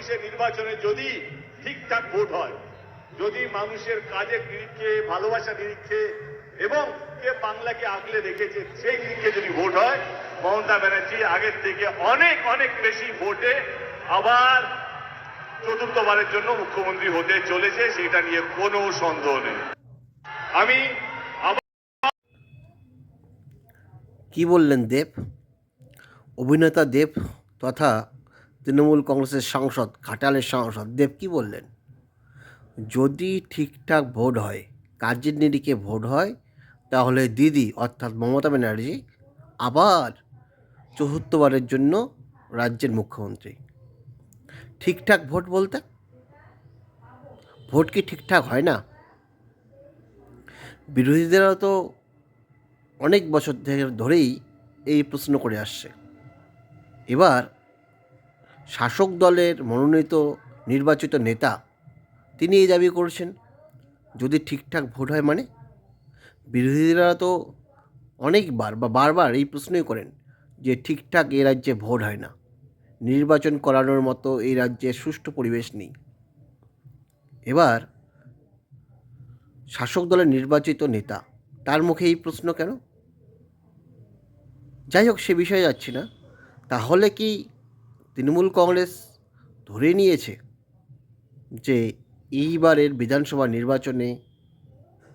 চব্বিশের নির্বাচনে যদি ঠিকঠাক ভোট হয়, যদি মানুষের কাজের নিরীক্ষে ভালোবাসা নিরীক্ষে এবং কে বাংলাকে আগলে রেখেছে, সেই নিরীক্ষে যদি ভোট হয়, মমতা ব্যানার্জি আগের থেকে অনেক অনেক বেশি ভোটে আবার চতুর্থবারের জন্য মুখ্যমন্ত্রী হতে চলেছে, সেটা নিয়ে কোনো সন্দেহ নেই। আমি কি বললেন দেব? অভিনেতা দেব তথা তৃণমূল কংগ্রেসের সাংসদ, ঘাটালের সাংসদ, দেব কি বললেন? যদি ঠিকঠাক ভোট হয় কাজের নিরিখে ভোট হয়, তাহলে দিদি অর্থাৎ মমতা ব্যানার্জি আবার চতুর্থবারের জন্য রাজ্যের মুখ্যমন্ত্রী। ঠিকঠাক ভোট বলতে? ভোট কি ঠিকঠাক হয় না? বিরোধীদেরা তো অনেক বছর ধরেই এই প্রশ্ন করে আসছে। এবার শাসক দলের মনোনীত নির্বাচিত নেতা তিনি এই দাবি করছেন, যদি ঠিকঠাক ভোট হয় মানে? বিরোধীরা তো অনেকবার বা বারবার এই প্রশ্নই করেন যে ঠিকঠাক এই রাজ্যে ভোট হয় না। নির্বাচন করানোর মতো এই রাজ্যে সুষ্ঠু পরিবেশ নেই। এবার শাসক দলের নির্বাচিত নেতা, তার মুখে এই প্রশ্ন কেন? যাই হোক, সে বিষয়ে যাচ্ছি না। তাহলে কি তৃণমূল কংগ্রেস ধরে নিয়েছে যে এইবারের বিধানসভা নির্বাচনে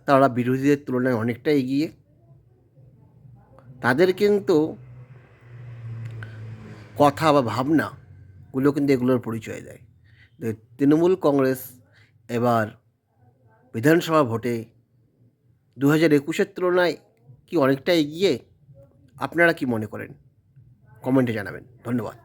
তারা বিরোধীদের তুলনায় অনেকটা এগিয়ে। তাদের কিন্তু কথা বা ভাবনাগুলো কিন্তু এগুলোর পরিচয় দেয়। তৃণমূল কংগ্রেস এবার বিধানসভা ভোটে দু হাজার একুশের তুলনায় কি অনেকটা এগিয়ে? আপনারা কি মনে করেন? কমেন্টে জানাবেন। ধন্যবাদ।